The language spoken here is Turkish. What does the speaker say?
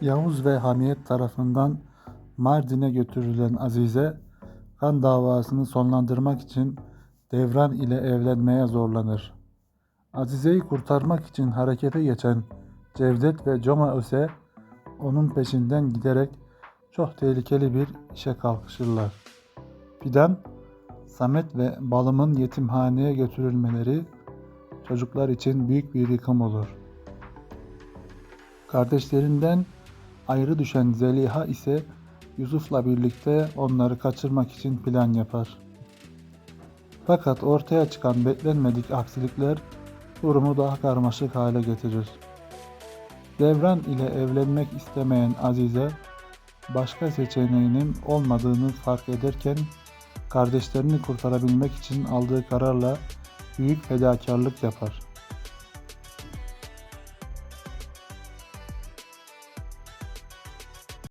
Yavuz ve Hamiyet tarafından Mardin'e götürülen Azize, kan davasını sonlandırmak için Devran ile evlenmeye zorlanır. Azize'yi kurtarmak için harekete geçen Cevdet ve Coma ise onun peşinden giderek çok tehlikeli bir işe kalkışırlar. Fidan, Samet ve Balım'ın yetimhaneye götürülmeleri çocuklar için büyük bir yıkım olur. Kardeşlerinden ayrı düşen Zeliha ise Yusuf'la birlikte onları kaçırmak için plan yapar. Fakat ortaya çıkan beklenmedik aksilikler durumu daha karmaşık hale getirir. Devran ile evlenmek istemeyen Azize, başka seçeneğinin olmadığını fark ederken kardeşlerini kurtarabilmek için aldığı kararla büyük fedakarlık yapar.